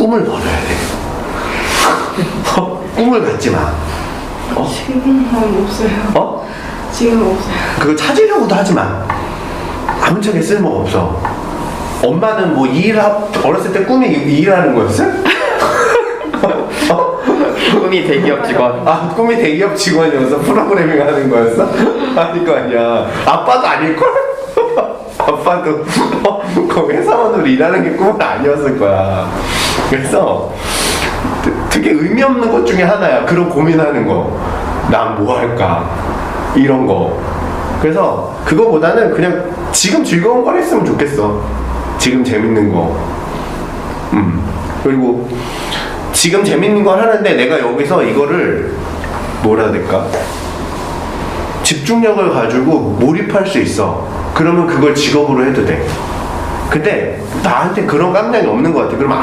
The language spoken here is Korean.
꿈을 버려야 돼. 어? 꿈을 갖지 마. 어? 지금은 없어요. 어? 지금 없어요. 그거 찾으려고도 하지 마. 아무 짝에 쓸모가 없어. 엄마는 뭐 일하, 어렸을 때 꿈이 일하는 거였어? 어? 꿈이 대기업 직원. 아, 꿈이 대기업 직원이어서 프로그래밍 하는 거였어? 아닐 거 아니야. 아빠도 아닐걸? 아빠도 어, 그 회사원으로 일하는 게 꿈은 아니었을 거야. 그래서 되- 되게 의미 없는 것 중에 하나야. 그런 고민하는 거. 난 뭐 할까? 이런 거. 그래서 그거보다는 그냥 지금 즐거운 걸 했으면 좋겠어. 지금 재밌는 거. 음. 그리고 지금 재밌는 걸 하는데 내가 여기서 이거를 뭐라 해야 될까? 집중력을 가지고 몰입할 수 있어. 그러면 그걸 직업으로 해도 돼. 근데 나한테 그런 깜냥이 없는 것 같아. 그러면